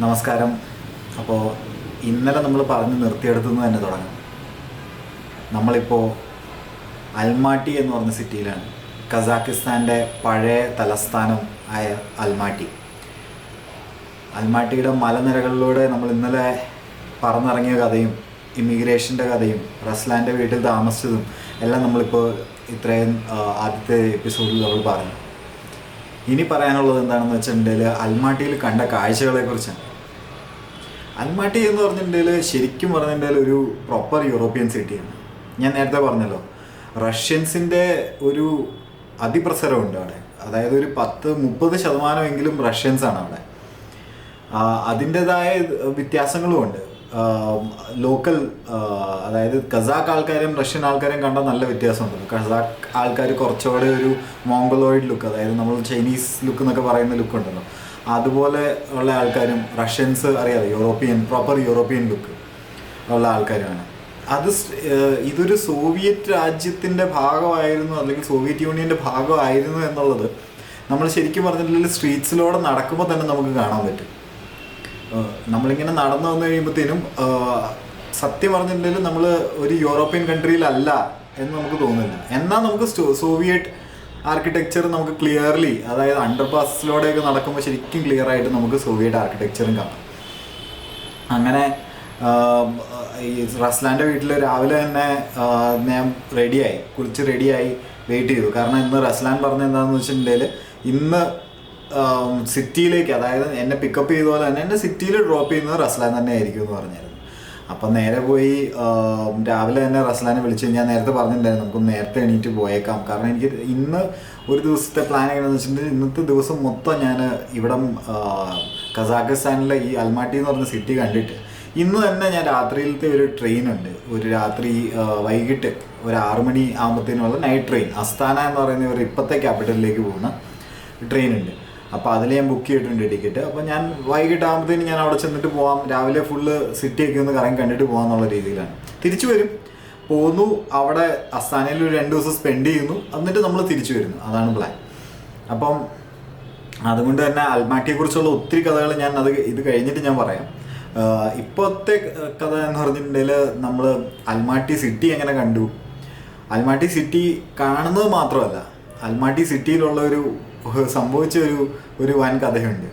നമസ്കാരം. അപ്പോൾ ഇന്നലെ നമ്മൾ പറഞ്ഞ് നിർത്തിയെടുത്തുനിന്ന് തന്നെ തുടങ്ങും. നമ്മളിപ്പോൾ അൽമാട്ടി എന്ന് പറഞ്ഞ സിറ്റിയിലാണ്. കസാക്കിസ്ഥാന്റെ പഴയ തലസ്ഥാനം ആയ അൽമാട്ടി. അൽമാട്ടിയുടെ മലനിരകളിലൂടെ നമ്മൾ ഇന്നലെ പറന്നിറങ്ങിയ കഥയും ഇമിഗ്രേഷന്റെ കഥയും റസ്ലാന്റെ വീട്ടിൽ താമസിച്ചതും എല്ലാം നമ്മളിപ്പോൾ ഇത്രയും ആദ്യത്തെ എപ്പിസോഡിൽ നമ്മൾ പറഞ്ഞു. ഇനി പറയാനുള്ളത് എന്താണെന്ന് വെച്ചിട്ടുണ്ടെങ്കിൽ അൽമാട്ടിയിൽ കണ്ട കാഴ്ചകളെ കുറിച്ചാണ് അൽമാട്ടി എന്ന് പറഞ്ഞിട്ടുണ്ടെങ്കിൽ ശരിക്കും പറഞ്ഞിട്ടുണ്ടെങ്കിൽ ഒരു പ്രോപ്പർ യൂറോപ്യൻ സിറ്റിയാണ് ഞാൻ നേരത്തെ പറഞ്ഞല്ലോ റഷ്യൻസിന്റെ ഒരു അതിപ്രസരമുണ്ട് അവിടെ. അതായത് ഒരു പത്ത് മുപ്പത് ശതമാനമെങ്കിലും റഷ്യൻസ് ആണ് അവിടെ. അതിന്റെതായ വ്യത്യാസങ്ങളും ഉണ്ട്. ലോക്കൽ അതായത് കസാക്ക് ആൾക്കാരും റഷ്യൻ ആൾക്കാരും കണ്ടാൽ നല്ല വ്യത്യാസമുണ്ട്. കസാക്ക് ആൾക്കാർ കുറച്ചുകൂടെ ഒരു മോംഗലോയിഡ് ലുക്ക് അതായത് നമ്മൾ ചൈനീസ് ലുക്ക് എന്നൊക്കെ പറയുന്ന ലുക്ക് ഉണ്ടല്ലോ. അതുപോലെ ഉള്ള ആൾക്കാരും റഷ്യൻസ് അറിയാതെ യൂറോപ്യൻ പ്രോപ്പർ യൂറോപ്യൻ ലുക്ക് ഉള്ള ആൾക്കാരാണ്. അത് ഇതൊരു സോവിയറ്റ് രാജ്യത്തിന്റെ ഭാഗമായിരുന്നു അല്ലെങ്കിൽ സോവിയറ്റ് യൂണിയന്റെ ഭാഗമായിരുന്നു എന്നുള്ളത് നമ്മൾ ശരിക്കും പറഞ്ഞിട്ടുണ്ടെങ്കിൽ സ്ട്രീറ്റ്സിലൂടെ നടക്കുമ്പോൾ തന്നെ നമുക്ക് കാണാൻ പറ്റും. നമ്മളിങ്ങനെ നടന്നു വന്നു കഴിയുമ്പോഴത്തേനും സത്യം പറഞ്ഞിട്ടുണ്ടെങ്കിൽ നമ്മൾ ഒരു യൂറോപ്യൻ കൺട്രിയിലല്ല എന്ന് നമുക്ക് തോന്നുന്നില്ല. എന്നാൽ നമുക്ക് സോവിയറ്റ് ആർക്കിടെക്ചർ നമുക്ക് ക്ലിയർലി അതായത് അണ്ടർ പാസിലൂടെയൊക്കെ നടക്കുമ്പോൾ ശരിക്കും ക്ലിയർ ആയിട്ട് നമുക്ക് സോവിയറ്റ് ആർക്കിടെക്ചറും കാണാം. അങ്ങനെ ഈ റസ്ലാന്റെ വീട്ടിൽ രാവിലെ തന്നെ ഞാൻ റെഡിയായി കുളിച്ച് റെഡിയായി വെയിറ്റ് ചെയ്തു. കാരണം ഇന്ന് റസ്ലാൻ പറഞ്ഞ എന്താണെന്ന് വെച്ചിട്ടുണ്ടെങ്കിൽ ഇന്ന് സിറ്റിയിലേക്ക് അതായത് എന്നെ പിക്കപ്പ് ചെയ്ത പോലെ തന്നെ എന്നെ സിറ്റിയിൽ ഡ്രോപ്പ് ചെയ്യുന്നത് റസ്ലാൻ തന്നെ ആയിരിക്കും എന്ന് പറഞ്ഞായിരുന്നു. അപ്പം നേരെ പോയി രാവിലെ തന്നെ റസ്ലാനെ വിളിച്ച് ഞാൻ നേരത്തെ പറഞ്ഞിട്ടുണ്ടായിരുന്നു നമുക്ക് നേരത്തെ എണീറ്റ് പോയേക്കാം. കാരണം എനിക്ക് ഇന്ന് ഒരു ദിവസത്തെ പ്ലാൻ എങ്ങനെയാണെന്ന് വെച്ചിട്ടുണ്ടെങ്കിൽ ഇന്നത്തെ ദിവസം മൊത്തം ഞാൻ ഇവിടം കസാഖിസ്ഥാനിലെ ഈ അൽമാട്ടി എന്ന് പറഞ്ഞ സിറ്റി കണ്ടിട്ട് ഇന്ന് തന്നെ ഞാൻ രാത്രിയിലത്തെ ഒരു ട്രെയിൻ ഉണ്ട്. ഒരു രാത്രി വൈകിട്ട് ഒരു ആറു മണി ആകുമ്പോഴത്തേനുള്ള നൈറ്റ് ട്രെയിൻ അസ്താന എന്ന് പറയുന്ന ഒരു ഇപ്പോഴത്തെ ക്യാപിറ്റലിലേക്ക് പോകുന്ന ട്രെയിൻ ഉണ്ട്. അപ്പോൾ അതിൽ ഞാൻ ബുക്ക് ചെയ്തിട്ടുണ്ട് ടിക്കറ്റ് അപ്പോൾ ഞാൻ വൈകിട്ടാകുമ്പോഴത്തേന് ഞാൻ അവിടെ ചെന്നിട്ട് പോവാം. രാവിലെ ഫുള്ള് സിറ്റിയൊക്കെ ഒന്ന് കറങ്ങി കണ്ടിട്ട് പോകാമെന്നുള്ള രീതിയിലാണ്. തിരിച്ചു വരും. പോന്നു. അവിടെ അസ്താനയിൽ ഒരു രണ്ട് ദിവസം സ്പെൻഡ് ചെയ്യുന്നു. എന്നിട്ട് നമ്മൾ തിരിച്ചു വരുന്നു. അതാണ് പ്ലാൻ അപ്പം അതുകൊണ്ട് തന്നെ അൽമാട്ടിയെക്കുറിച്ചുള്ള ഒത്തിരി കഥകൾ ഞാൻ അത് ഇത് കഴിഞ്ഞിട്ട് ഞാൻ പറയാം. ഇപ്പോഴത്തെ കഥ എന്ന് പറഞ്ഞിട്ടുണ്ടെങ്കിൽ നമ്മൾ അൽമാട്ടി സിറ്റി എങ്ങനെ കണ്ടു? അൽമാട്ടി സിറ്റി കാണുന്നത് മാത്രമല്ല അൽമാട്ടി സിറ്റിയിലുള്ള ഒരു സംഭവിച്ച ഒരു ഒരു വൻ കഥയുണ്ട്.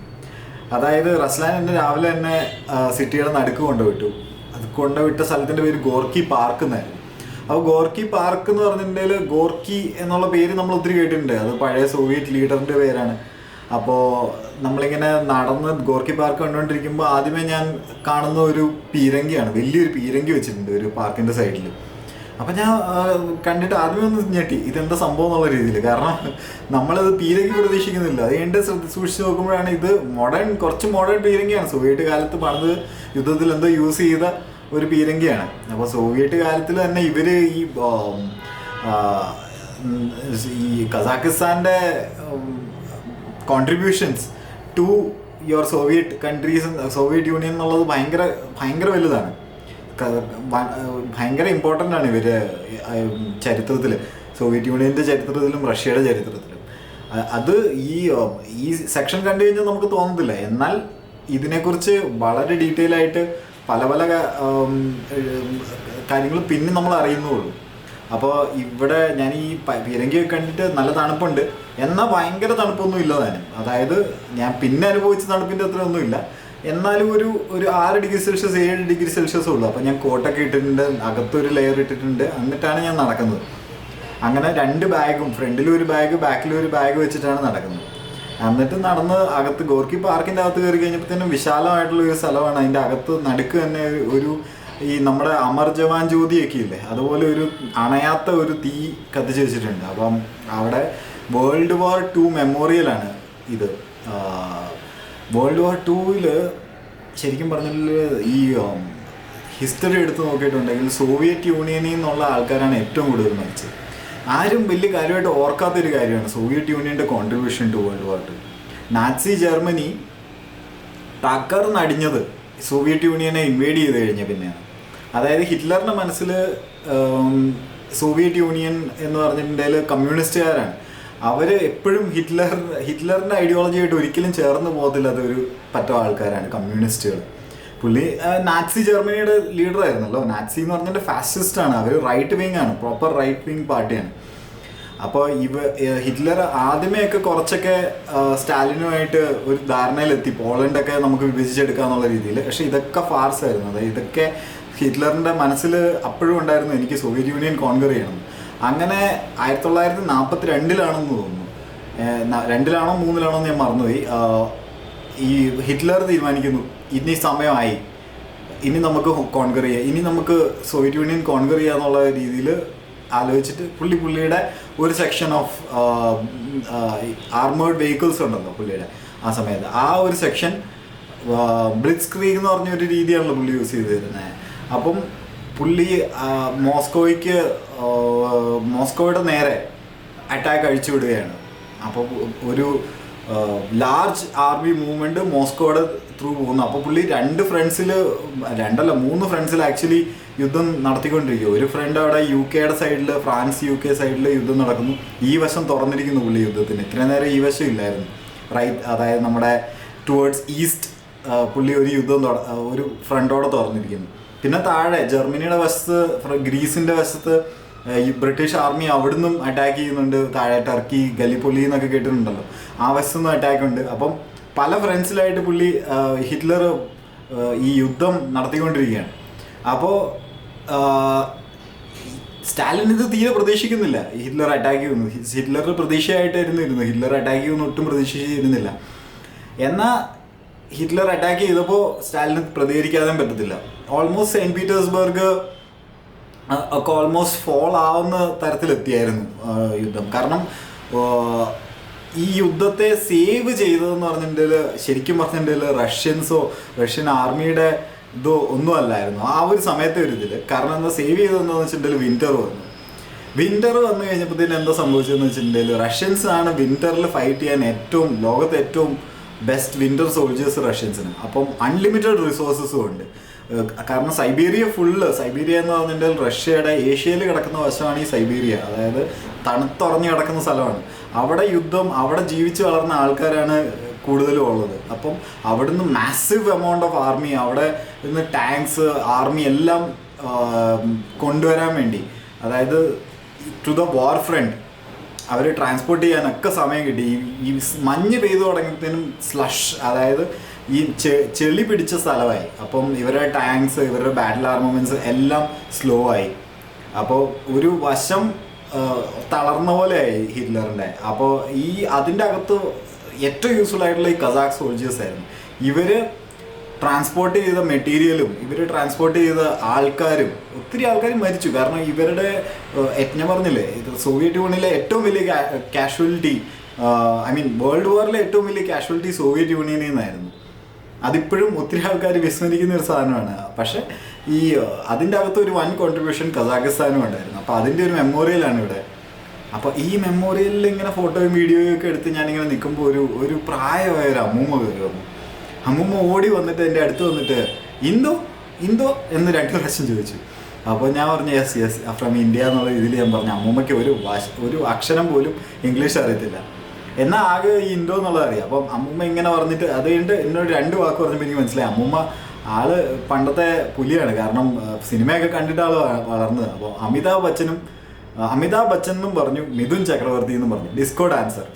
അതായത് റസ്ലാൻ എന്നെ രാവിലെ തന്നെ സിറ്റിയുടെ നടുക്ക് കൊണ്ടുവിട്ടു. അത് കൊണ്ടുവിട്ട സ്ഥലത്തിന്റെ പേര് ഗോർക്കി പാർക്ക് എന്നായിരുന്നു. അപ്പോൾ ഗോർക്കി പാർക്ക് എന്ന് പറഞ്ഞിട്ടുണ്ടെങ്കിൽ ഗോർക്കി എന്നുള്ള പേര് നമ്മൾ ഒത്തിരി കേട്ടിട്ടുണ്ട്. അത് പഴയ സോവിയറ്റ് ലീഡറിന്റെ പേരാണ്. അപ്പോൾ നമ്മളിങ്ങനെ നടന്ന് ഗോർക്കി പാർക്ക് കണ്ടുകൊണ്ടിരിക്കുമ്പോൾ ആദ്യമേ ഞാൻ കാണുന്ന ഒരു പീരങ്കിയാണ്. വലിയൊരു പീരങ്കി വെച്ചിട്ടുണ്ട് ഒരു പാർക്കിന്റെ സൈഡിൽ അപ്പം ഞാൻ കണ്ടിട്ട് ആദ്യമേ ഒന്ന് ഞെട്ടി. ഇതെന്താ സംഭവം എന്നുള്ള രീതിയിൽ. കാരണം നമ്മളത് പീരങ്കി പ്രതീക്ഷിക്കുന്നില്ല അത് എന്റെ ശ്രദ്ധ സൂക്ഷിച്ച് നോക്കുമ്പോഴാണ് ഇത് മോഡേൺ കുറച്ച് മോഡേൺ പീരങ്കിയാണ്. സോവിയറ്റ് കാലത്ത് പണിത് യുദ്ധത്തിൽ എന്തോ യൂസ് ചെയ്ത ഒരു പീരങ്കിയാണ്. അപ്പോൾ സോവിയറ്റ് കാലത്തിൽ തന്നെ ഇവർ ഈ ഈ കസാക്കിസ്ഥാന്റെ contributions to your Soviet countries Soviet union എന്നുള്ളത് ഭയങ്കര ഭയങ്കര വലുതാണ്. ഭയങ്കര ഇമ്പോർട്ടന്റ് ആണ് ഇവർ ചരിത്രത്തിൽ സോവിയറ്റ് യൂണിയന്റെ ചരിത്രത്തിലും റഷ്യയുടെ ചരിത്രത്തിലും. അത് ഈ ഈ സെക്ഷൻ കണ്ടു കഴിഞ്ഞാൽ നമുക്ക് തോന്നത്തില്ല. എന്നാൽ ഇതിനെക്കുറിച്ച് വളരെ ഡീറ്റെയിൽ ആയിട്ട് പല പല കാര്യങ്ങൾ പിന്നെ നമ്മൾ അറിയുന്നുള്ളൂ. അപ്പോൾ ഇവിടെ ഞാൻ ഈ പീരങ്കി കണ്ടിട്ട് നല്ല തണുപ്പുണ്ട്. എന്നാൽ ഭയങ്കര തണുപ്പൊന്നും ഇല്ല താനും. അതായത് ഞാൻ പിന്നെ അനുഭവിച്ച തണുപ്പിന്റെ അത്ര ഒന്നുമില്ല എന്നാലും ഒരു ഒരു ആറ് ഡിഗ്രി സെൽഷ്യസ് ഏഴ് ഡിഗ്രി സെൽഷ്യസ് ഉള്ളൂ. അപ്പം ഞാൻ കോട്ടൊക്കെ ഇട്ടിട്ടുണ്ട് അകത്തൊരു ലെയർ ഇട്ടിട്ടുണ്ട്. എന്നിട്ടാണ് ഞാൻ നടക്കുന്നത്. അങ്ങനെ രണ്ട് ബാഗും ഫ്രണ്ടിലും ഒരു ബാഗ് ബാക്കിലും ഒരു ബാഗ് വെച്ചിട്ടാണ് നടക്കുന്നത്. എന്നിട്ട് നടന്ന് അകത്ത് ഗോർക്കി പാർക്കിന്റെ അകത്ത് കയറി തന്നെ വിശാലമായിട്ടുള്ള ഒരു സ്ഥലമാണ്. അതിന്റെ അകത്ത് നടുക്ക് തന്നെ ഒരു ഈ നമ്മുടെ അമർ ജവാൻ ജ്യോതിയൊക്കെ ഇല്ലേ? അതുപോലെ ഒരു അണയാത്ത ഒരു തീ കത്തിച്ച് വെച്ചിട്ടുണ്ട്. അപ്പം അവിടെ വേൾഡ് വാർ ടു മെമ്മോറിയലാണ് ഇത്. വേൾഡ് വാർ ടൂവിൽ ശരിക്കും പറഞ്ഞാൽ ഈ ഹിസ്റ്ററി എടുത്ത് നോക്കിയിട്ടുണ്ടെങ്കിൽ സോവിയറ്റ് യൂണിയനിൽ നിന്നുള്ള ആൾക്കാരാണ് ഏറ്റവും കൂടുതൽ മരിച്ചത്. ആരും വലിയ കാര്യമായിട്ട് ഓർക്കാത്തൊരു കാര്യമാണ് സോവിയറ്റ് യൂണിയന്റെ contribution to world war two Nazi Germany തകർന്നടിഞ്ഞത് Soviet യൂണിയനെ ഇൻവേഡ് ചെയ്ത് കഴിഞ്ഞ പിന്നെയാണ്. അതായത് ഹിറ്റ്ലറിന്റെ മനസ്സിൽ സോവിയറ്റ് യൂണിയൻ എന്ന് പറഞ്ഞിട്ടുണ്ടെങ്കിൽ കമ്മ്യൂണിസ്റ്റുകാരാണ് അവർ എപ്പോഴും ഹിറ്റ്ലർ ഹിറ്റ്ലറിന്റെ ഐഡിയോളജി ആയിട്ട് ഒരിക്കലും ചേർന്ന് പോകത്തില്ല. അതൊരു പറ്റം ആൾക്കാരാണ് കമ്മ്യൂണിസ്റ്റുകൾ പുള്ളി നാക്സി ജർമ്മനിയുടെ ലീഡർ ആയിരുന്നല്ലോ. നാക്സി എന്ന് പറഞ്ഞിട്ട് ഫാസിസ്റ്റ് ആണ്. അവർ റൈറ്റ് വിങ് ആണ് പ്രോപ്പർ റൈറ്റ് വിങ് പാർട്ടിയാണ്. അപ്പോൾ ഇവ ഹിറ്റ്ലർ ആദ്യമേയൊക്കെ കുറച്ചൊക്കെ സ്റ്റാലിനുമായിട്ട് ഒരു ധാരണയിലെത്തി. പോളണ്ടൊക്കെ നമുക്ക് വിഭജിച്ചെടുക്കുക എന്നുള്ള രീതിയിൽ പക്ഷെ ഇതൊക്കെ ഫാർസ് ആയിരുന്നു. അതായത് ഇതൊക്കെ ഹിറ്റ്ലറിന്റെ മനസ്സിൽ അപ്പോഴും ഉണ്ടായിരുന്നു. എനിക്ക് സോവിയറ്റ് യൂണിയൻ കോൺകർ ചെയ്യണം. അങ്ങനെ ആയിരത്തി തൊള്ളായിരത്തി നാൽപ്പത്തി രണ്ടിലാണെന്ന് തോന്നുന്നു രണ്ടിലാണോ മൂന്നിലാണോ ഞാൻ മറന്നുപോയി. ഈ ഹിറ്റ്ലർ തീരുമാനിക്കുന്നു. ഇനി സമയമായി. ഇനി നമുക്ക് കോൺകർ ചെയ്യാം. ഇനി നമുക്ക് സോവിയറ്റ് യൂണിയൻ കോൺകർ ചെയ്യുക എന്നുള്ള രീതിയിൽ ആലോചിച്ചിട്ട് പുള്ളി പുള്ളിയുടെ ഒരു സെക്ഷൻ ഓഫ് ആർമേഡ് വെഹിക്കിൾസ് ഉണ്ടല്ലോ പുള്ളിയുടെ ആ സമയത്ത്. ആ ഒരു സെക്ഷൻ ബ്ലിറ്റ്സ് സ്ക്രീൻ എന്ന് പറഞ്ഞ ഒരു രീതിയാണല്ലോ പുള്ളി യൂസ് ചെയ്തിരുന്നത് അപ്പം പുള്ളി മോസ്കോയ്ക്ക് മോസ്കോയുടെ നേരെ അറ്റാക്ക് അഴിച്ചു വിടുകയാണ്. അപ്പോൾ ഒരു ലാർജ് ആർമി മൂവ്മെന്റ് മോസ്കോയുടെ ത്രൂ പോകുന്നു. അപ്പോൾ പുള്ളി രണ്ട് ഫ്രണ്ട്സിൽ രണ്ടല്ല മൂന്ന് ഫ്രണ്ട്സിൽ ആക്ച്വലി യുദ്ധം നടത്തിക്കൊണ്ടിരിക്കുക ഒരു ഫ്രണ്ട് അവിടെ യു കെയുടെ സൈഡിൽ ഫ്രാൻസ് യു കെ സൈഡിൽ യുദ്ധം നടക്കുന്നു. ഈ വശം തുറന്നിരിക്കുന്നു പുള്ളി യുദ്ധത്തിന്. ഇത്ര നേരം ഈ വശം ഇല്ലായിരുന്നു. റൈറ്റ് അതായത് നമ്മുടെ ടുവേർഡ്സ് ഈസ്റ്റ് പുള്ളി ഒരു യുദ്ധം ഒരു ഫ്രണ്ടോടെ തുറന്നിരിക്കുന്നു. പിന്നെ താഴെ ജർമ്മനിയുടെ വശത്ത് ഗ്രീസിന്റെ വശത്ത് ഈ ബ്രിട്ടീഷ് ആർമി അവിടുന്നും അറ്റാക്ക് ചെയ്യുന്നുണ്ട്. താഴെ ടർക്കി ഗലിപ്പൊലി എന്നൊക്കെ കേട്ടിട്ടുണ്ടല്ലോ. ആ വശത്തു നിന്നും അറ്റാക്ക് ഉണ്ട്. അപ്പം പല ഫ്രണ്ട്സിലായിട്ട് പുള്ളി ഹിറ്റ്ലർ ഈ യുദ്ധം നടത്തിക്കൊണ്ടിരിക്കുകയാണ്. അപ്പോൾ സ്റ്റാലിൻ ഇത് തീരെ പ്രതീക്ഷിക്കുന്നില്ല. ഹിറ്റ്ലർ അറ്റാക്ക് ചെയ്യുന്നു. ഹിറ്റ്ലർ പ്രതീക്ഷയായിട്ടായിരുന്നു ഇരുന്നു ഹിറ്റ്ലർ അറ്റാക്ക് ചെയ്യുമെന്ന് ഒട്ടും പ്രതീക്ഷിച്ചിരുന്നില്ല. എന്നാൽ ഹിറ്റ്ലർ അറ്റാക്ക് ചെയ്തപ്പോൾ സ്റ്റാലിന് പ്രതികരിക്കാതെ പറ്റത്തില്ല. ഓൾമോസ്റ്റ് സെയിന്റ് പീറ്റേഴ്സ്ബർഗ് ഒക്കെ ഓൾമോസ്റ്റ് ഫോൾ ആവുന്ന തരത്തിലെത്തിയായിരുന്നു യുദ്ധം. കാരണം ഈ യുദ്ധത്തെ സേവ് ചെയ്തതെന്ന് പറഞ്ഞിട്ടുണ്ടെങ്കിൽ ശരിക്കും പറഞ്ഞിട്ടുണ്ടെങ്കിൽ റഷ്യൻസോ റഷ്യൻ ആർമിയുടെ ഇതോ ഒന്നും അല്ലായിരുന്നു. ആ ഒരു സമയത്തെ ഒരു ഇതിൽ കാരണം എന്താ സേവ് ചെയ്തതെന്ന് വെച്ചിട്ടുണ്ടെങ്കിൽ വിന്റർ വന്നു. വിന്റർ വന്നു കഴിഞ്ഞപ്പോഴത്തേന് എന്താ സംഭവിച്ചതെന്ന് വെച്ചിട്ടുണ്ടെങ്കിൽ റഷ്യൻസ് ആണ് വിന്ററിൽ ഫൈറ്റ് ചെയ്യാൻ ഏറ്റവും ലോകത്തെ ഏറ്റവും ബെസ്റ്റ് വിന്റർ സോൾജേഴ്സ് റഷ്യൻസിന് അപ്പം അൺലിമിറ്റഡ് റിസോഴ്സസും ഉണ്ട്. കാരണം സൈബീരിയ ഫുള്ള് സൈബീരിയ എന്ന് പറഞ്ഞിട്ടുണ്ടെങ്കിൽ റഷ്യയുടെ ഏഷ്യയിൽ കിടക്കുന്ന വശമാണ് ഈ സൈബീരിയ. അതായത് തണുത്തുറഞ്ഞു കിടക്കുന്ന സ്ഥലമാണ്. അവിടെ യുദ്ധം അവിടെ ജീവിച്ചു വളർന്ന ആൾക്കാരാണ് കൂടുതലും ഉള്ളത്. അപ്പം അവിടുന്ന് മാസീവ് എമൗണ്ട് ഓഫ് ആർമി അവിടെ നിന്ന് ടാങ്ക്സ് ആർമി എല്ലാം കൊണ്ടുവരാൻ വേണ്ടി. അതായത് ടു ദ വാർ ഫ്രണ്ട് അവർ ട്രാൻസ്പോർട്ട് ചെയ്യാനൊക്കെ സമയം കിട്ടി. ഈ മഞ്ഞ് പെയ്തു തുടങ്ങിയതിനും സ്ലഷ് അതായത് ഈ ചെളി പിടിച്ച സ്ഥലമായി. അപ്പം ഇവരുടെ ടാങ്ക്സ് ഇവരുടെ ബാറ്റിൽ ആർമമെന്റ്സ് എല്ലാം സ്ലോ ആയി. അപ്പോൾ ഒരു വശം തളർന്ന പോലെയായി ഹിറ്റ്ലറിന്റെ. അപ്പോൾ ഈ അതിന്റെ അകത്ത് ഏറ്റവും യൂസ്ഫുൾ ആയിട്ടുള്ള ഈ കസാഖ് സോൾജേഴ്സ് ആയിരുന്നു. ഇവർ ട്രാൻസ്പോർട്ട് ചെയ്ത മെറ്റീരിയലും ഇവർ ട്രാൻസ്പോർട്ട് ചെയ്ത ആൾക്കാരും ഒത്തിരി ആൾക്കാർ മരിച്ചു. കാരണം ഇവരുടെ ഞാൻ പറഞ്ഞില്ലേ ഇത് സോവിയറ്റ് യൂണിയനിലെ ഏറ്റവും വലിയ കാഷ്വാലിറ്റി ഐ മീൻ വേൾഡ് വാറിലെ ഏറ്റവും വലിയ കാഷ്വാലിറ്റി സോവിയറ്റ് യൂണിയനിൽ നിന്നായിരുന്നു. അതിപ്പോഴും ഒത്തിരി ആൾക്കാർ വിസ്മരിക്കുന്ന ഒരു സാധനമാണ്. പക്ഷെ ഈ അതിന്റെ അകത്ത് ഒരു വൺ കോൺട്രിബ്യൂഷൻ കസാഖിസ്ഥാനും ഉണ്ടായിരുന്നു. അപ്പോൾ അതിന്റെ ഒരു മെമ്മോറിയലാണ് ഇവിടെ. അപ്പോൾ ഈ മെമ്മോറിയലിൽ ഇങ്ങനെ ഫോട്ടോയും വീഡിയോയും ഒക്കെ എടുത്ത് ഞാനിങ്ങനെ നിൽക്കുമ്പോൾ ഒരു ഒരു പ്രായമായ ഒരു അമ്മൂമ്മ കയറി വന്നു. അമ്മൂമ്മ ഓടി വന്നിട്ട് എന്റെ അടുത്ത് വന്നിട്ട് ഇന്തോ ഇന്തോ എന്ന് രണ്ട് പ്രാവശ്യം ചോദിച്ചു. അപ്പോൾ ഞാൻ പറഞ്ഞു യെസ് യെസ് ഫ്രം ഇന്ത്യ എന്നുള്ള രീതിയിൽ ഞാൻ പറഞ്ഞു. അമ്മൂമ്മയ്ക്ക് ഒരു ഭാഷ ഒരു അക്ഷരം പോലും ഇംഗ്ലീഷ് അറിയത്തില്ല. എന്നാൽ ആകെ ഈ ഇൻഡോ എന്നുള്ളത് അറിയാം. അപ്പം അമ്മൂമ്മ ഇങ്ങനെ പറഞ്ഞിട്ട് അത് കഴിഞ്ഞിട്ട് എന്നോട് രണ്ട് വാക്ക് പറഞ്ഞപ്പോൾ എനിക്ക് മനസ്സിലായി. അമ്മൂമ്മ ആൾ പണ്ടത്തെ പുലിയാണ്. കാരണം സിനിമയൊക്കെ കണ്ടിട്ട് ആൾ വളർന്നത്. അപ്പോൾ അമിതാഭ് ബച്ചനും അമിതാഭ് ബച്ചൻ എന്നും പറഞ്ഞു മിഥുൻ ചക്രവർത്തി എന്നും പറഞ്ഞു. Disco dancer.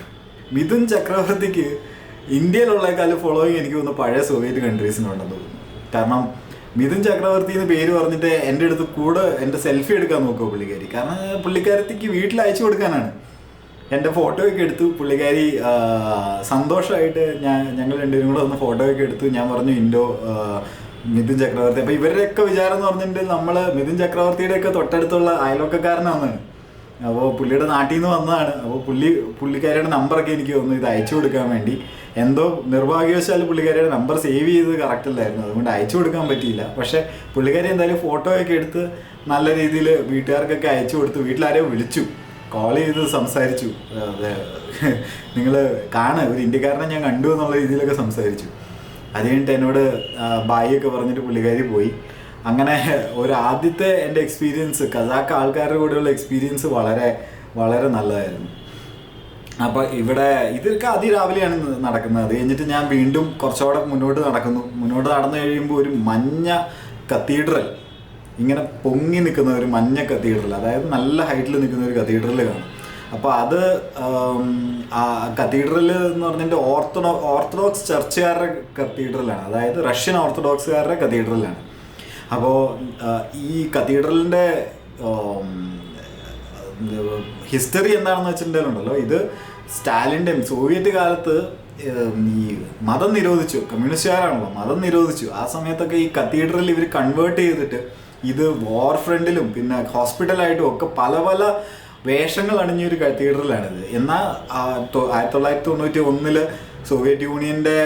മിഥുൻ ചക്രവർത്തിക്ക് ഇന്ത്യയിലുള്ളേക്കാളും ഫോളോയിങ് എനിക്ക് തോന്നുന്നു പഴയ സോവിയറ്റ് കൺട്രീസിനുണ്ടെന്ന് തോന്നുന്നു. കാരണം മിഥുൻ ചക്രവർത്തി എന്ന് പേര് പറഞ്ഞിട്ട് എന്റെ അടുത്ത് കൂടെ എന്റെ സെൽഫി എടുക്കാൻ നോക്കുക പുള്ളിക്കാരി. കാരണം പുള്ളിക്കാരത്തിക്ക് വീട്ടിൽ അയച്ചു കൊടുക്കാനാണ്. എന്റെ ഫോട്ടോ ഒക്കെ എടുത്തു. പുള്ളിക്കാരി സന്തോഷമായിട്ട് ഞാൻ ഞങ്ങൾ രണ്ടുപേരും കൂടെ ഒന്ന് ഫോട്ടോ ഒക്കെ എടുത്തു. ഞാൻ പറഞ്ഞു ഇൻഡോ മിഥുൻ ചക്രവർത്തി. അപ്പോൾ ഇവരുടെയൊക്കെ വിചാരം എന്ന് പറഞ്ഞിട്ടുണ്ടെങ്കിൽ നമ്മൾ മിഥുൻ ചക്രവർത്തിയുടെ ഒക്കെ തൊട്ടടുത്തുള്ള അയൽവക്കക്കാരനാണ്. അപ്പോൾ പുള്ളിയുടെ നാട്ടിൽ നിന്ന് വന്നതാണ്. അപ്പോൾ പുള്ളി പുള്ളിക്കാരിയുടെ നമ്പറൊക്കെ എനിക്ക് തോന്നുന്നു ഇത് അയച്ചു കൊടുക്കാൻ വേണ്ടി. എന്തോ നിർഭാഗ്യവശാൽ പുള്ളിക്കാരിയുടെ നമ്പർ സേവ് ചെയ്ത് കറക്റ്റ് അല്ലായിരുന്നു. അതുകൊണ്ട് അയച്ചു കൊടുക്കാൻ പറ്റിയില്ല. പക്ഷേ പുള്ളിക്കാരി എന്തായാലും ഫോട്ടോ ഒക്കെ എടുത്ത് നല്ല രീതിയിൽ വീട്ടുകാർക്കൊക്കെ അയച്ചു കൊടുത്ത് വീട്ടിലാരെയോ വിളിച്ചു. കോൾ ചെയ്ത് സംസാരിച്ചു. അതെ. നിങ്ങൾ കാണ ഒരു ഇന്ത്യക്കാരനെ ഞാൻ കണ്ടു എന്നുള്ള രീതിയിലൊക്കെ സംസാരിച്ചു. അത് കഴിഞ്ഞിട്ട് എന്നോട് ബായി ഒക്കെ പറഞ്ഞിട്ട് പുള്ളിക്കാരി പോയി. അങ്ങനെ ഒരു ആദ്യത്തെ എന്റെ എക്സ്പീരിയൻസ് കസാക്ക് ആൾക്കാരുടെ കൂടെയുള്ള എക്സ്പീരിയൻസ് വളരെ വളരെ നല്ലതായിരുന്നു. അപ്പോൾ ഇവിടെ ഇതൊക്കെ അതിരാവിലെയാണ് നടക്കുന്നത്. അത് കഴിഞ്ഞിട്ട് ഞാൻ വീണ്ടും കുറച്ചുകൂടെ മുന്നോട്ട് നടക്കുന്നു. മുന്നോട്ട് നടന്നു കഴിയുമ്പോൾ ഒരു മഞ്ഞ കത്തീഡ്രൽ. ഇങ്ങനെ പൊങ്ങി നിൽക്കുന്ന ഒരു മഞ്ഞ കത്തീഡ്രൽ. അതായത് നല്ല ഹൈറ്റിൽ നിൽക്കുന്ന ഒരു കത്തീഡ്രൽ കാണും. അപ്പോൾ അത് ആ കത്തീഡ്രൽ എന്ന് പറഞ്ഞിട്ട് ഓർത്തഡോ ഓർത്തഡോക്സ് ചർച്ചുകാരുടെ കത്തീഡ്രലാണ് അതായത് റഷ്യൻ ഓർത്തഡോക്സുകാരുടെ കത്തീഡ്രലാണ് അപ്പോൾ ഈ കത്തീഡ്രലിന്റെ ഹിസ്റ്ററി എന്താണെന്ന് വെച്ചിട്ടുണ്ടല്ലോ ഇത് സ്റ്റാലിന്റെയും സോവിയറ്റ് കാലത്ത് ഈ മതം നിരോധിച്ചു കമ്മ്യൂണിസ്റ്റുകാരാണല്ലോ മതം നിരോധിച്ചു. ആ സമയത്തൊക്കെ ഈ കത്തീഡ്രൽ ഇവർ കൺവേർട്ട് ചെയ്തിട്ട് ഇത് വാർ ഫ്രണ്ടിലും പിന്നെ ഹോസ്പിറ്റലായിട്ടും ഒക്കെ പല പല വേഷങ്ങൾ അണിഞ്ഞൊരു കത്തീഡ്രലാണിത്. എന്നാൽ ആയിരത്തി തൊള്ളായിരത്തി തൊണ്ണൂറ്റി ഒന്നിൽ സോവിയറ്റ് യൂണിയന്റെ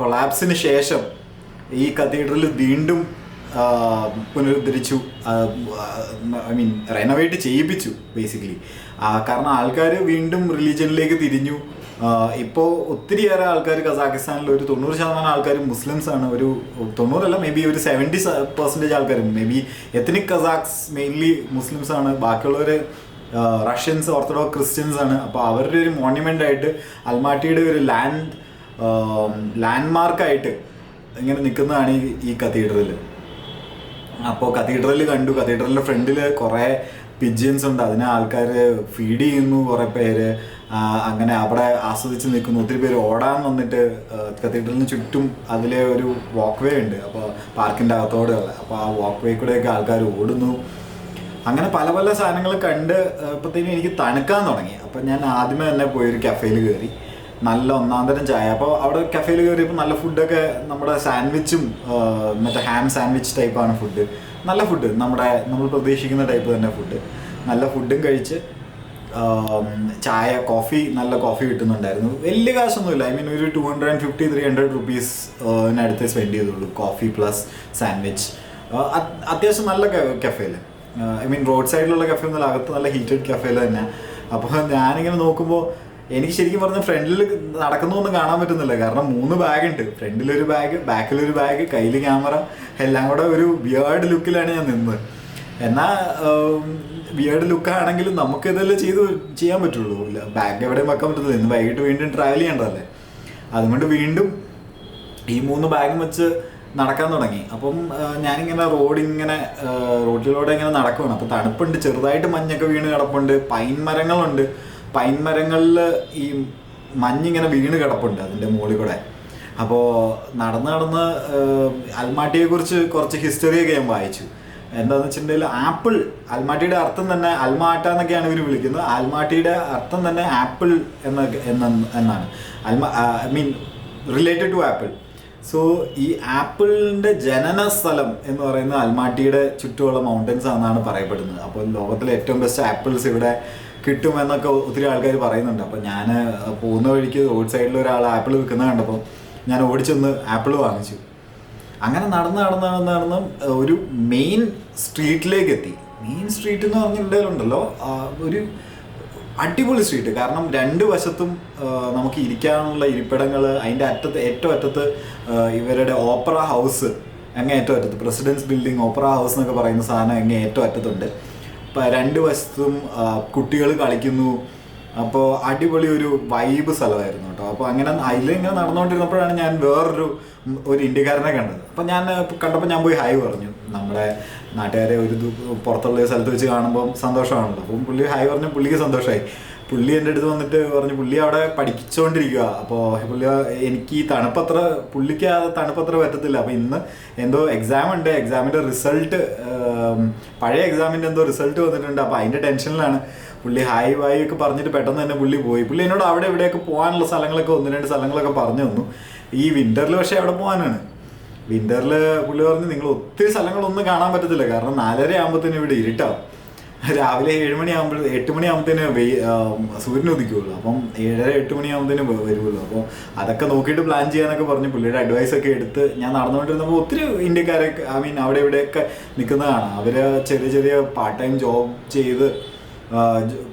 കൊളാപ്സിന് ശേഷം ഈ കത്തീഡ്രൽ വീണ്ടും പുനരുദ്ധരിച്ചു. ഐ മീൻ റെനോവേറ്റ് ചെയ്യിപ്പിച്ചു ബേസിക്കലി കാരണം ആൾക്കാർ വീണ്ടും റിലീജിയനിലേക്ക് തിരിഞ്ഞു. ഇപ്പോൾ ഒത്തിരിയേറെ ആൾക്കാർ കസാഖിസ്ഥാനിൽ ഒരു തൊണ്ണൂറ് ശതമാനം ആൾക്കാർ മുസ്ലിംസ് ആണ് ഒരു തൊണ്ണൂറല്ല മേ ബി ഒരു സെവന്റി പെർസെന്റേജ് ആൾക്കാർ maybe ethnic Kazakhs mainly Muslims ആണ് ബാക്കിയുള്ളവർ റഷ്യൻസ് ഓർത്തഡോക്സ് ക്രിസ്ത്യൻസ് ആണ് അപ്പോൾ അവരുടെ ഒരു മോണ്യുമെന്റ് ആയിട്ട് അൽമാട്ടിയുടെ ഒരു ലാൻഡ് ലാൻഡ്മാർക്കായിട്ട് ഇങ്ങനെ നിൽക്കുന്നതാണ് ഈ കത്തീഡ്രൽ അപ്പോൾ കത്തീഡ്രൽ കണ്ടു. കത്തീഡ്രലിന്റെ ഫ്രണ്ടിൽ കുറേ പിജിയൻസ് ഉണ്ട്. അതിനെ ആൾക്കാർ ഫീഡ് ചെയ്യുന്നു കുറേ പേര്. അങ്ങനെ അവിടെ ആസ്വദിച്ച് നിൽക്കുന്നു. ഒത്തിരി പേര് ഓടാൻ വന്നിട്ട് കത്തീഡ്രലിന് ചുറ്റും അതിലെ ഒരു വാക്ക് വേ ഉണ്ട്. അപ്പോൾ പാർക്കിന്റെ അകത്തോടെ അപ്പോൾ ആ വാക്ക് വേ കൂടെയൊക്കെ ആൾക്കാർ ഓടുന്നു. അങ്ങനെ പല പല സാധനങ്ങൾ കണ്ട് അപ്പോഴത്തേനും എനിക്ക് തണുക്കാൻ തുടങ്ങി. അപ്പം ഞാൻ ആദ്യമേ തന്നെ പോയി ഒരു കഫേയിൽ കയറി നല്ല ഒന്നാം തരം ചായ. അപ്പോൾ അവിടെ കഫേയിൽ കയറിയപ്പോൾ നല്ല ഫുഡൊക്കെ നമ്മുടെ സാൻഡ്വിച്ചും മറ്റേ ഹാം സാൻഡ്വിച്ച് ടൈപ്പാണ് ഫുഡ് നല്ല ഫുഡ് നമ്മുടെ നമ്മൾ പ്രതീക്ഷിക്കുന്ന ടൈപ്പ് തന്നെ ഫുഡ് നല്ല ഫുഡും കഴിച്ച് ചായ കോഫി നല്ല കോഫി കിട്ടുന്നുണ്ടായിരുന്നു. വലിയ കാശൊന്നുമില്ല. ഐ മീൻ ഒരു two hundred and fifty three hundred റുപ്പീസിനടുത്ത് spend ചെയ്തുള്ളൂ. കോഫി പ്ലസ് സാൻഡ്വിച്ച് അത്യാവശ്യം നല്ല കഫേയിൽ ഐ മീൻ റോഡ് സൈഡിലുള്ള കഫേ ഒന്നുമല്ല. അകത്ത് നല്ല ഹീറ്റഡ് കഫേയിൽ തന്നെ അപ്പോൾ ഞാനിങ്ങനെ നോക്കുമ്പോൾ എനിക്ക് ശരിക്കും പറഞ്ഞ ഫ്രണ്ടിൽ നടക്കുന്നൊന്നും കാണാൻ പറ്റുന്നില്ല. കാരണം മൂന്ന് ബാഗ് ഉണ്ട് ഫ്രണ്ടിലൊരു ബാഗ് ബാക്കിൽ ഒരു ബാഗ് കയ്യിൽ ക്യാമറ എല്ലാം കൂടെ ഒരു ബിയേർഡ് ലുക്കിലാണ് ഞാൻ നിന്നത് എന്നാ ബിയേർഡ് ലുക്കാണെങ്കിലും നമുക്ക് ഇതെല്ലാം ചെയ്ത് ചെയ്യാൻ പറ്റുള്ളൂ. ബാഗ് എവിടെയും വെക്കാൻ പറ്റത്തില്ല. ഇന്ന് വൈകിട്ട് വീണ്ടും ട്രാവൽ ചെയ്യേണ്ടതല്ലേ? അതുകൊണ്ട് വീണ്ടും ഈ മൂന്ന് ബാഗും വെച്ച് നടക്കാൻ തുടങ്ങി. അപ്പം ഞാനിങ്ങനെ റോഡ് ഇങ്ങനെ ആ, റോഡിലൂടെ ഇങ്ങനെ നടക്കുകയാണ് അപ്പം തണുപ്പുണ്ട് ചെറുതായിട്ട് മഞ്ഞൊക്കെ വീണ് കിടപ്പുണ്ട് പൈൻ മരങ്ങളുണ്ട്. പൈൻ മരങ്ങളിൽ ഈ മഞ്ഞിങ്ങനെ വീണ് കിടപ്പുണ്ട് അതിന്റെ മുകളിൽ കൂടെ. അപ്പോൾ നടന്ന് നടന്ന് അൽമാട്ടിയെ കുറിച്ച് ഹിസ്റ്ററിയൊക്കെ ഞാൻ വായിച്ചു. എന്താന്ന് വെച്ചിട്ടുണ്ടെങ്കിൽ ആപ്പിൾ അൽമാട്ടിയുടെ അർത്ഥം തന്നെ അൽമാട്ട എന്നൊക്കെയാണ് ഇവർ വിളിക്കുന്നത്. അൽമാട്ടിയുടെ അർത്ഥം തന്നെ ആപ്പിൾ എന്ന എന്നാണ്. Alma I mean related to apple. So ഈ ആപ്പിളിന്റെ ജനന സ്ഥലം എന്ന് പറയുന്നത് അൽമാട്ടിയുടെ ചുറ്റുമുള്ള മൗണ്ടൻസ് ആണെന്നാണ് പറയപ്പെടുന്നത്. അപ്പോൾ ലോകത്തിലെ ഏറ്റവും ബെസ്റ്റ് ആപ്പിൾസ് ഇവിടെ കിട്ടുമെന്നൊക്കെ ഒത്തിരി ആൾക്കാർ പറയുന്നുണ്ട്. അപ്പോൾ ഞാൻ പോകുന്ന വഴിക്ക് റോഡ് സൈഡിൽ ഒരാൾ ആപ്പിൾ വിൽക്കുന്ന കണ്ടപ്പോൾ ഞാൻ ഓടിച്ചൊന്ന് ആപ്പിൾ വാങ്ങിച്ചു. അങ്ങനെ നടന്ന് നടന്ന് നടന്ന് നടന്ന് ഒരു മെയിൻ സ്ട്രീറ്റിലേക്ക് എത്തി മെയിൻ സ്ട്രീറ്റ് എന്ന് പറഞ്ഞിട്ടുണ്ടല്ലോ ഒരു അടിപൊളി സ്ട്രീറ്റ്. കാരണം രണ്ട് വശത്തും നമുക്ക് ഇരിക്കാനുള്ള ഇരിപ്പിടങ്ങൾ അതിന്റെ അറ്റത്ത് ഏറ്റവും അറ്റത്ത് ഇവരുടെ ഓപ്പറ ഹൗസ് അങ്ങേ ഏറ്റവും അറ്റത്ത് പ്രസിഡൻസ് ബിൽഡിംഗ് ഓപ്പറ ഹൗസ് എന്നൊക്കെ പറയുന്ന സാധനം അങ്ങേ ഏറ്റവും അറ്റത്തുണ്ട്. രണ്ട് വശത്തും കുട്ടികൾ കളിക്കുന്നു. അപ്പോൾ അടിപൊളി ഒരു വൈബ് സ്ഥലമായിരുന്നു കേട്ടോ അപ്പോൾ അങ്ങനെ അതിലിങ്ങനെ നടന്നുകൊണ്ടിരുന്നപ്പോഴാണ് ഞാൻ വേറൊരു ഒരു ഇന്ത്യക്കാരനെ കണ്ടത്. അപ്പം ഞാൻ കണ്ടപ്പോൾ ഞാൻ പോയി ഹായ് പറഞ്ഞു. നമ്മുടെ നാട്ടുകാരെ ഒരു പുറത്തുള്ള സ്ഥലത്ത് വെച്ച് കാണുമ്പോൾ സന്തോഷമാണല്ലോ. അപ്പം പുള്ളി ഹായ് പറഞ്ഞു പുള്ളിക്ക് സന്തോഷമായി പുള്ളി എന്റെ അടുത്ത് വന്നിട്ട് പറഞ്ഞു പുള്ളി അവിടെ പഠിച്ചുകൊണ്ടിരിക്കുക അപ്പോൾ പുള്ളി എനിക്ക് ഈ തണുപ്പത്ര പുള്ളിക്ക് ആ തണുപ്പത്ര പറ്റത്തില്ല. അപ്പോൾ ഇന്ന് എന്തോ എക്സാം ഉണ്ട്. എക്സാമിന്റെ റിസൾട്ട് പഴയ എക്സാമിന്റെ എന്തോ റിസൾട്ട് വന്നിട്ടുണ്ട്. അപ്പോൾ അതിന്റെ ടെൻഷനിലാണ് പുള്ളി ഹായ് വായ് ഒക്കെ പറഞ്ഞിട്ട് പെട്ടെന്ന് തന്നെ പുള്ളി പോയി. പുള്ളി എന്നോട് അവിടെ ഇവിടെയൊക്കെ പോകാനുള്ള സ്ഥലങ്ങളൊക്കെ ഒന്ന് രണ്ട് സ്ഥലങ്ങളൊക്കെ പറഞ്ഞു തന്നു. ഈ വിന്ററിൽ പക്ഷേ അവിടെ പോകാനാണ്. വിന്ററിൽ പുള്ളി പറഞ്ഞു നിങ്ങൾ ഒത്തിരി സ്ഥലങ്ങളൊന്നും കാണാൻ പറ്റത്തില്ല. കാരണം നാലര ആകുമ്പോഴത്തേനും ഇവിടെ ഇരുട്ടാവും. രാവിലെ ഏഴ് മണിയാകുമ്പോൾ എട്ട് മണിയാകുമ്പോഴത്തേന് വെയ് സൂര്യൻ ഉദിക്കുള്ളൂ അപ്പം ഏഴര എട്ട് മണിയാകുമ്പോഴത്തേന് വരുള്ളൂ അപ്പോൾ അതൊക്കെ നോക്കിയിട്ട് പ്ലാൻ ചെയ്യാനൊക്കെ പറഞ്ഞ് പുള്ളിയുടെ അഡ്വൈസ് ഒക്കെ എടുത്ത് ഞാൻ നടന്നുകൊണ്ടിരുന്നപ്പോൾ ഒത്തിരി ഇന്ത്യക്കാരൊക്കെ ഐ മീൻ അവിടെ ഇവിടെയൊക്കെ നിൽക്കുന്നതാണ് അവർ ചെറിയ ചെറിയ പാർട്ട് ടൈം ജോബ് ചെയ്ത്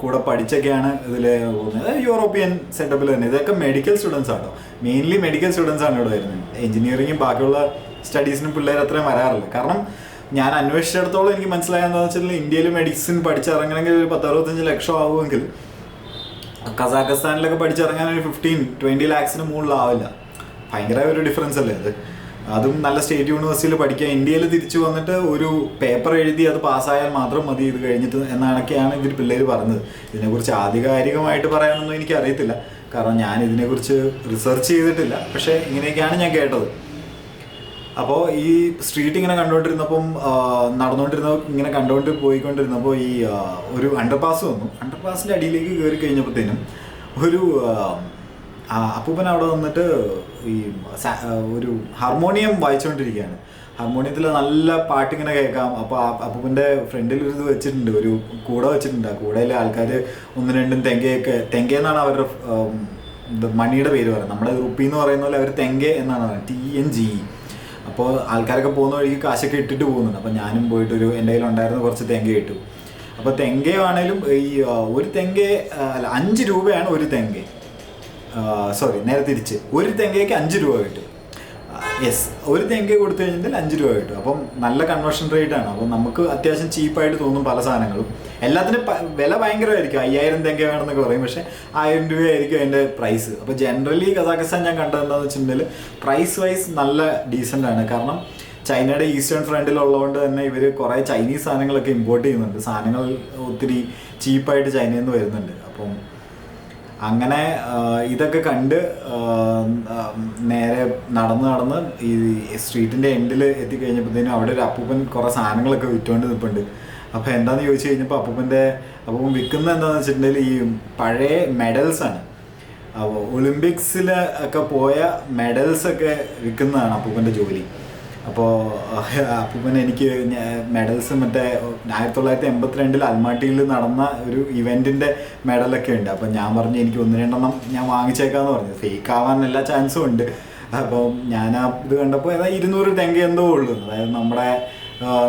കൂടെ പഠിച്ചൊക്കെയാണ് ഇതിൽ പോകുന്നത്. യൂറോപ്യൻ സെറ്റപ്പിൽ തന്നെ. ഇതൊക്കെ മെഡിക്കൽ സ്റ്റുഡൻസ് ആട്ടോ. മെയിൻലി മെഡിക്കൽ സ്റ്റുഡൻസ് ആണ് ഇവിടെ വരുന്നത്. എഞ്ചിനീയറിംഗും ബാക്കിയുള്ള സ്റ്റഡീസിനും പിള്ളേർ അത്രയും വരാറില്ല. കാരണം ഞാൻ അന്വേഷിച്ചിടത്തോളം എനിക്ക് മനസ്സിലായെന്ന് വെച്ചാൽ ഇന്ത്യയിൽ മെഡിസിൻ പഠിച്ചിറങ്ങണമെങ്കിൽ ഒരു പത്ത് അറുപത്തഞ്ച് ലക്ഷം ആവുമെങ്കിൽ കസാഖസ്ഥാനിലൊക്കെ പഠിച്ചിറങ്ങാൻ ഒരു ഫിഫ്റ്റീൻ ട്വന്റി ലാക്സിന് മുകളിലാവില്ല. ഭയങ്കര ഒരു ഡിഫറൻസ് അല്ലേ അത്? അതും നല്ല സ്റ്റേറ്റ് യൂണിവേഴ്സിറ്റിയിൽ പഠിക്കുക ഇന്ത്യയിൽ തിരിച്ചു വന്നിട്ട് ഒരു പേപ്പർ എഴുതി അത് പാസ്സായാൽ മാത്രം മതി ഇത് കഴിഞ്ഞിട്ട് എന്നാണൊക്കെയാണ് ഇവർ പിള്ളേർ പറഞ്ഞത്. ഇതിനെക്കുറിച്ച് ആധികാരികമായിട്ട് പറയാനൊന്നും എനിക്കറിയത്തില്ല. കാരണം ഞാൻ ഇതിനെക്കുറിച്ച് റിസർച്ച് ചെയ്തിട്ടില്ല. പക്ഷേ ഇങ്ങനെയൊക്കെയാണ് ഞാൻ കേട്ടത്. അപ്പോൾ ഈ സ്ട്രീറ്റ് ഇങ്ങനെ കണ്ടുകൊണ്ടിരുന്നപ്പം നടന്നുകൊണ്ടിരുന്ന ഇങ്ങനെ കണ്ടുകൊണ്ട് പോയിക്കൊണ്ടിരുന്നപ്പോൾ ഈ ഒരു അണ്ടർപാസ് വന്നു. അണ്ടർപാസിന്റെ അടിയിലേക്ക് കയറി കഴിഞ്ഞപ്പോഴത്തേനും ഒരു അപ്പൂപ്പൻ അവിടെ വന്നിട്ട് ഈ ഒരു ഹാർമോണിയം വായിച്ചുകൊണ്ടിരിക്കുകയാണ് ഹാർമോണിയത്തിൽ നല്ല പാട്ടിങ്ങനെ കേൾക്കാം. അപ്പോൾ അപ്പൂപ്പന്റെ ഫ്രണ്ടിൽ ഒരു ഇത് വെച്ചിട്ടുണ്ട് ഒരു കൂട വെച്ചിട്ടുണ്ട്. ആ കൂടയിലെ ആൾക്കാർ ഒന്ന് രണ്ടും തെങ്കയൊക്കെ തെങ്ക എന്നാണ് അവരുടെ മണിയുടെ പേര് പറയുന്നത്. നമ്മുടെ റുപ്പി എന്ന് പറയുന്ന പോലെ അവർ തെങ്ക എന്നാണ് പറയുന്നത്. ടി എൻ ജി അപ്പോൾ ആൾക്കാരൊക്കെ പോകുന്ന വഴിക്ക് കാശൊക്കെ ഇട്ടിട്ട് പോകുന്നുണ്ട്. അപ്പോൾ ഞാനും പോയിട്ടൊരു എന്റെ കയ്യിൽ ഉണ്ടായിരുന്ന കുറച്ച് തെങ്ങ ഇട്ടു. അപ്പോൾ തെങ്കയാണേലും ഈ ഒരു തെങ്ക അല്ല അഞ്ച് രൂപയാണ് ഒരു തെങ്ക സോറി നേരെ തിരിച്ച്. ഒരു തെങ്കയ്ക്ക് അഞ്ച് രൂപ കിട്ടും. യെസ് ഒരു തെങ്ക കൊടുത്തു കഴിഞ്ഞാൽ അഞ്ച് രൂപ കിട്ടും. അപ്പം നല്ല കൺവേർഷൻ റേറ്റ് ആണ്. അപ്പം നമുക്ക് അത്യാവശ്യം ചീപ്പായിട്ട് തോന്നും പല സാധനങ്ങളും. എല്ലാത്തിനും വില ഭയങ്കരമായിരിക്കും. അയ്യായിരം തെങ്ക വേണമെന്നൊക്കെ പറയും. പക്ഷെ ആയിരം രൂപയായിരിക്കും അതിന്റെ പ്രൈസ് അപ്പോൾ ജനറലി കസാഖസ്ഥാൻ ഞാൻ കണ്ടതെന്താണെന്ന് വെച്ചിട്ടുണ്ടെങ്കിൽ പ്രൈസ് വൈസ് നല്ല ഡീസന്റ് ആണ്. കാരണം ചൈനയുടെ ഈസ്റ്റേൺ ഫ്രണ്ടിലുള്ളതുകൊണ്ട് തന്നെ ഇവർ കുറേ ചൈനീസ് സാധനങ്ങളൊക്കെ ഇമ്പോർട്ട് ചെയ്യുന്നുണ്ട്. സാധനങ്ങൾ ഒത്തിരി ചീപ്പായിട്ട് ചൈനയിൽ നിന്ന് വരുന്നുണ്ട്. അപ്പം അങ്ങനെ ഇതൊക്കെ കണ്ട് നേരെ നടന്ന് നടന്ന് ഈ സ്ട്രീറ്റിന്റെ എൻഡിൽ എത്തിക്കഴിഞ്ഞപ്പോഴത്തേനും അവിടെ ഒരു അപ്പൂപ്പൻ കുറേ സാധനങ്ങളൊക്കെ വിറ്റുകൊണ്ട് നിൽപ്പുണ്ട്. അപ്പോൾ എന്താണെന്ന് ചോദിച്ചു കഴിഞ്ഞപ്പോൾ അപ്പൂപ്പന്റെ അപ്പൂപ്പൻ വിൽക്കുന്ന എന്താണെന്ന് വെച്ചിട്ടുണ്ടെങ്കിൽ ഈ പഴയ മെഡൽസ് ആണ്. അപ്പോൾ ഒളിമ്പിക്സിൽ ഒക്കെ പോയ മെഡൽസ് ഒക്കെ വിൽക്കുന്നതാണ് അപ്പൂപ്പന്റെ ജോലി. അപ്പോൾ അപ്പൂപ്പൻ എനിക്ക് മെഡൽസ് മറ്റേ ആയിരത്തി തൊള്ളായിരത്തി എൺപത്തിരണ്ടിൽ അൽമാട്ടിയിൽ നടന്ന ഒരു ഇവന്റിന്റെ മെഡലൊക്കെ ഉണ്ട്. അപ്പോൾ ഞാൻ പറഞ്ഞു എനിക്ക് ഒന്ന് രണ്ടെണ്ണം ഞാൻ വാങ്ങിച്ചേക്കാന്ന് പറഞ്ഞു. ഫേക്ക് ആവാൻ എല്ലാ ചാൻസും ഉണ്ട്. അപ്പോൾ ഞാൻ ഇത് കണ്ടപ്പോൾ ഇരുന്നൂറ് ടെങ്ക എന്തോ ഉള്ളൂ. അതായത് നമ്മുടെ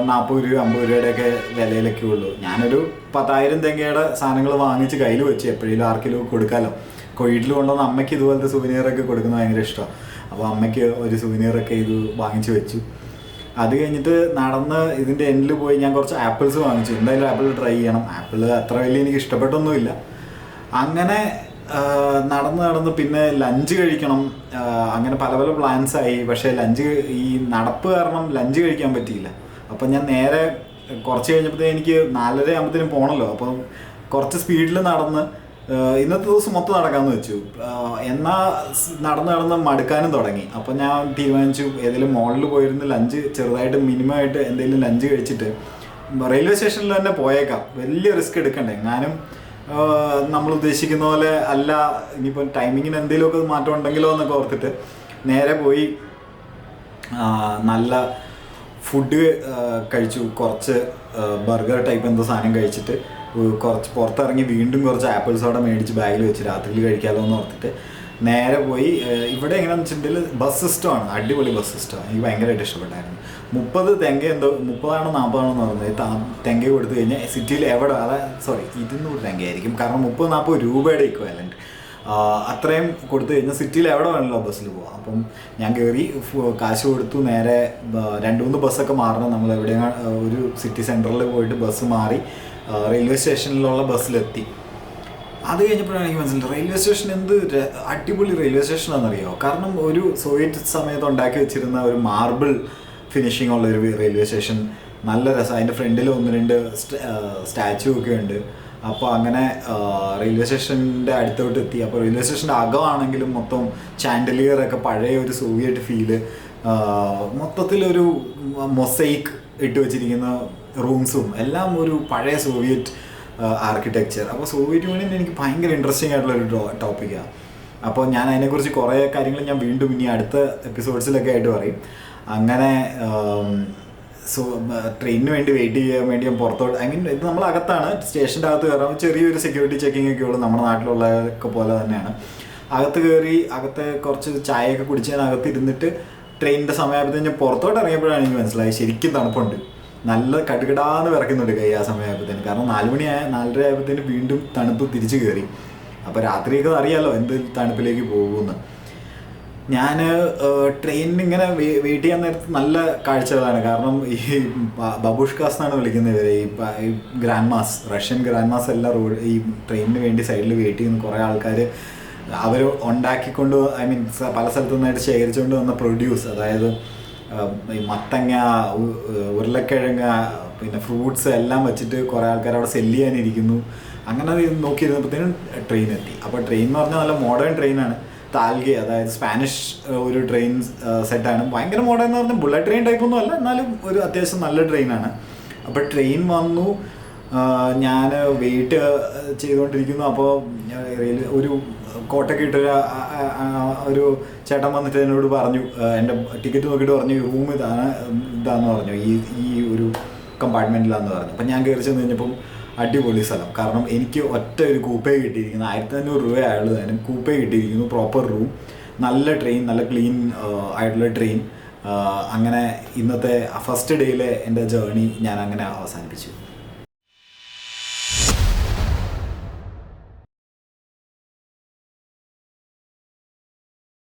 നാൽപ്പത് രൂപ അമ്പത് രൂപയുടെയൊക്കെ വിലയിലൊക്കെ ഉള്ളൂ. ഞാനൊരു പത്തായിരം തെങ്ങയുടെ സാധനങ്ങൾ വാങ്ങിച്ച് കയ്യിൽ വെച്ച് എപ്പോഴെങ്കിലും ആർക്കെങ്കിലും കൊടുക്കാമല്ലോ വീട്ടിൽ കൊണ്ടുവന്ന അമ്മയ്ക്ക് ഇതുപോലത്തെ സുവനീറൊക്കെ കൊടുക്കുന്നത് ഭയങ്കര ഇഷ്ടമാണ്. അപ്പോൾ അമ്മയ്ക്ക് ഒരു സുവനീറൊക്കെ ഇത് വാങ്ങിച്ച് വെച്ചു. അത് കഴിഞ്ഞിട്ട് നടന്ന് ഇതിന്റെ എൻഡിൽ പോയി ഞാൻ കുറച്ച് ആപ്പിൾസ് വാങ്ങിച്ചു. എന്തായാലും ആപ്പിൾ ട്രൈ ചെയ്യണം. ആപ്പിൾ അത്ര വലിയ എനിക്ക് ഇഷ്ടപ്പെട്ടൊന്നുമില്ല. അങ്ങനെ നടന്ന് നടന്ന് പിന്നെ ലഞ്ച് കഴിക്കണം. അങ്ങനെ പല പല പ്ലാൻസ് ആയി. പക്ഷേ ലഞ്ച് ഈ നടപ്പ് കാരണം ലഞ്ച് കഴിക്കാൻ പറ്റിയില്ല. അപ്പം ഞാൻ നേരെ കുറച്ച് കഴിഞ്ഞപ്പോഴത്തേ എനിക്ക് നാലര ആകുമ്പോഴത്തേനും പോകണമല്ലോ അപ്പം കുറച്ച് സ്പീഡിൽ നടന്ന് ഇന്നത്തെ ദിവസം മൊത്തം നടക്കാമെന്ന് വെച്ചു. എന്നാ നടന്ന് നടന്ന് മടുക്കാനും തുടങ്ങി. അപ്പം ഞാൻ തീരുമാനിച്ചു ഏതെങ്കിലും മോളിൽ പോയിരുന്ന് ലഞ്ച് ചെറുതായിട്ട് മിനിമം ആയിട്ട് എന്തെങ്കിലും ലഞ്ച് കഴിച്ചിട്ട് റെയിൽവേ സ്റ്റേഷനിൽ തന്നെ പോയേക്കാം. വലിയ റിസ്ക് എടുക്കണ്ടേ. ഞാനും നമ്മൾ ഉദ്ദേശിക്കുന്ന പോലെ അല്ല ഇനിയിപ്പോൾ ടൈമിങ്ങിന് എന്തെങ്കിലുമൊക്കെ മാറ്റം ഉണ്ടെങ്കിലോ എന്നൊക്കെ ഓർത്തിട്ട് നേരെ പോയി നല്ല ഫുഡ് കഴിച്ചു. കുറച്ച് ബർഗർ ടൈപ്പ് എന്തോ സാധനം കഴിച്ചിട്ട് കുറച്ച് പുറത്തിറങ്ങി വീണ്ടും കുറച്ച് ആപ്പിൾസ് അവിടെ മേടിച്ച് ബാഗിൽ വെച്ച് രാത്രി കഴിക്കാമല്ലോ എന്ന് ഓർത്തിട്ട് നേരെ പോയി ഇവിടെ എങ്ങനെയാണെന്ന് വെച്ചിട്ടുണ്ടെങ്കിൽ ബസ് സിസ്റ്റമാണ് അടിപൊളി ബസ് സിസ്റ്റം എനിക്ക് ഭയങ്കരമായിട്ട് ഇഷ്ടപ്പെട്ടായിരുന്നു. മുപ്പത് തെങ്ക എന്തോ മുപ്പതാണോ നാൽപ്പതാണോ എന്ന് പറഞ്ഞത്. തെങ്ക കൊടുത്തു കഴിഞ്ഞാൽ സിറ്റിയിൽ എവിടെ അതായത് സോറി ഇരുന്നൂറ് തെങ്കയായിരിക്കും കാരണം മുപ്പത് നാൽപ്പത് രൂപയുടെ ഇക്വലന്റ് അത്രയും കൊടുത്തു കഴിഞ്ഞാൽ സിറ്റിയിൽ എവിടെ വേണമല്ലോ ബസ്സിൽ പോവാം. അപ്പം ഞാൻ കയറി കാശ് കൊടുത്തു നേരെ രണ്ട് മൂന്ന് ബസ്സൊക്കെ മാറണം. നമ്മൾ എവിടെയാണ് ഒരു സിറ്റി സെന്ററിൽ പോയിട്ട് ബസ് മാറി റെയിൽവേ സ്റ്റേഷനിലുള്ള ബസ്സിലെത്തി. അത് കഴിഞ്ഞപ്പോഴാണ് എനിക്ക് മനസ്സിലായത് റെയിൽവേ സ്റ്റേഷൻ എന്ത് അടിപൊളി റെയിൽവേ സ്റ്റേഷനാണെന്നറിയോ? കാരണം ഒരു സോവിയറ്റ് സമയത്ത് ഉണ്ടാക്കി വെച്ചിരുന്ന ഒരു മാർബിൾ ഫിനിഷിംഗ് ഉള്ള ഒരു റെയിൽവേ സ്റ്റേഷൻ നല്ല രസം അതിന്റെ ഫ്രണ്ടിൽ ഒന്ന് രണ്ട് സ്റ്റാച്ചു ഒക്കെ ഉണ്ട്. അപ്പോൾ അങ്ങനെ റെയിൽവേ സ്റ്റേഷന്റെ അടുത്തോട്ട് എത്തി. അപ്പോൾ റെയിൽവേ സ്റ്റേഷന്റെ അകമാണെങ്കിലും മൊത്തം ചാൻഡലിയർ ഒക്കെ പഴയ ഒരു സോവിയറ്റ് ഫീൽ മൊത്തത്തിലൊരു മൊസൈക്ക് ഇട്ട് വെച്ചിരിക്കുന്ന റൂംസും എല്ലാം ഒരു പഴയ സോവിയറ്റ് ആർക്കിടെക്ചർ അപ്പോൾ സോവിയറ്റ് യൂണിയൻ എനിക്ക് ഭയങ്കര ഇൻട്രസ്റ്റിംഗ് ആയിട്ടുള്ള ഒരു ടോപ്പിക്കാണ് അപ്പോൾ ഞാൻ അതിനെക്കുറിച്ച് കുറേ കാര്യങ്ങൾ ഞാൻ വീണ്ടും ഇനി അടുത്ത എപ്പിസോഡ്സിലൊക്കെ ആയിട്ട് പറയും. അങ്ങനെ സോ ട്രെയിനിന് വേണ്ടി വെയിറ്റ് ചെയ്യാൻ വേണ്ടി ഞാൻ പുറത്തോട്ട് ഐ മീൻ ഇത് നമ്മൾ അകത്താണ് സ്റ്റേഷന്റെ അകത്ത് കയറാം ചെറിയൊരു സെക്യൂരിറ്റി ചെക്കിംഗ് ഒക്കെ ഉള്ളൂ. നമ്മുടെ നാട്ടിലുള്ളതൊക്കെ പോലെ തന്നെയാണ്. അകത്ത് കയറി അകത്ത് കുറച്ച് ചായയൊക്കെ കുടിച്ച് ഞാൻ അകത്ത് ഇരുന്നിട്ട് ട്രെയിനിന്റെ സമയമായപ്പോഴത്തേന് ഞാൻ പുറത്തോട്ട് ഇറങ്ങിയപ്പോഴാണ് എനിക്ക് മനസ്സിലായി ശരിക്കും തണുപ്പുണ്ട്. നല്ല കടുകടാന്ന് വിറക്കുന്നുണ്ട് കൈ ആ സമയമായപ്പോഴത്തേന് കാരണം നാല് മണിയായ നാലര ആയപ്പോഴത്തേന് വീണ്ടും തണുപ്പ് തിരിച്ചു കയറി. അപ്പോൾ രാത്രിയൊക്കെ അറിയാലോ എന്ത് തണുപ്പിലേക്ക് പോകുമെന്ന്. ഞാൻ ട്രെയിനിൽ ഇങ്ങനെ വെയിറ്റ് ചെയ്യാൻ നേരത്ത് നല്ല കാഴ്ചകളാണ്. കാരണം ഈ ബബുഷ്കാസ് എന്നാണ് വിളിക്കുന്നത് ഇവരെ. ഈ grandmas Russian grandmas എല്ലാം റോഡ് ഈ ട്രെയിനിന് വേണ്ടി സൈഡിൽ വെയിറ്റ് ചെയ്യുന്ന കുറേ ആൾക്കാർ അവർ ഉണ്ടാക്കിക്കൊണ്ട് ഐ മീൻ പല സ്ഥലത്തു നിന്നായിട്ട് ശേഖരിച്ചുകൊണ്ട് വന്ന പ്രൊഡ്യൂസ് അതായത് ഈ മത്തങ്ങ ഉരുളക്കിഴങ്ങ് പിന്നെ ഫ്രൂട്ട്സ് എല്ലാം വെച്ചിട്ട് കുറേ ആൾക്കാർ അവിടെ സെല്ല് ചെയ്യാനിരിക്കുന്നു. അങ്ങനെ നോക്കിയിരുന്നപ്പോഴത്തേനും ട്രെയിൻ എത്തി. അപ്പോൾ ട്രെയിൻ എന്ന് പറഞ്ഞാൽ നല്ല മോഡേൺ ട്രെയിനാണ് താൽഗെ അതായത് സ്പാനിഷ് ഒരു ട്രെയിൻ സെറ്റാണ്. ഭയങ്കര മോഡേൺ എന്ന് പറഞ്ഞാൽ ബുള്ളറ്റ് ട്രെയിൻ ടൈപ്പ് ഒന്നും അല്ല എന്നാലും ഒരു അത്യാവശ്യം നല്ല ട്രെയിനാണ് അപ്പോൾ ട്രെയിൻ വന്നു ഞാൻ വെയിറ്റ് ചെയ്തുകൊണ്ടിരിക്കുന്നു അപ്പോൾ ഒരു കോട്ടൊക്കെ ഇട്ടൊരു ഒരു ചേട്ടൻ വന്നിട്ട് എന്നോട് പറഞ്ഞു എന്റെ ടിക്കറ്റ് നോക്കിയിട്ട് പറഞ്ഞു റൂം ഇതാണ് ഇതാന്ന് പറഞ്ഞു ഈ ഈ ഒരു കമ്പാർട്ട്മെന്റിലാന്ന് പറഞ്ഞു. അപ്പം ഞാൻ കയറി ചെന്ന് കഴിഞ്ഞപ്പം അടിപൊളി സ്ഥലം. കാരണം എനിക്ക് ഒറ്റ ഒരു കൂപ്പേ കിട്ടിയിരിക്കുന്നു ആയിരത്തി അഞ്ഞൂറ് രൂപ അയാൾ തന്നെ കൂപ്പേ കിട്ടിയിരിക്കുന്നു പ്രോപ്പർ റൂം നല്ല ട്രെയിൻ നല്ല ക്ലീൻ ആയിട്ടുള്ള ട്രെയിൻ അങ്ങനെ ഇന്നത്തെ ഫസ്റ്റ് ഡേയിലെ എന്റെ ജേർണി ഞാൻ അങ്ങനെ അവസാനിപ്പിച്ചു.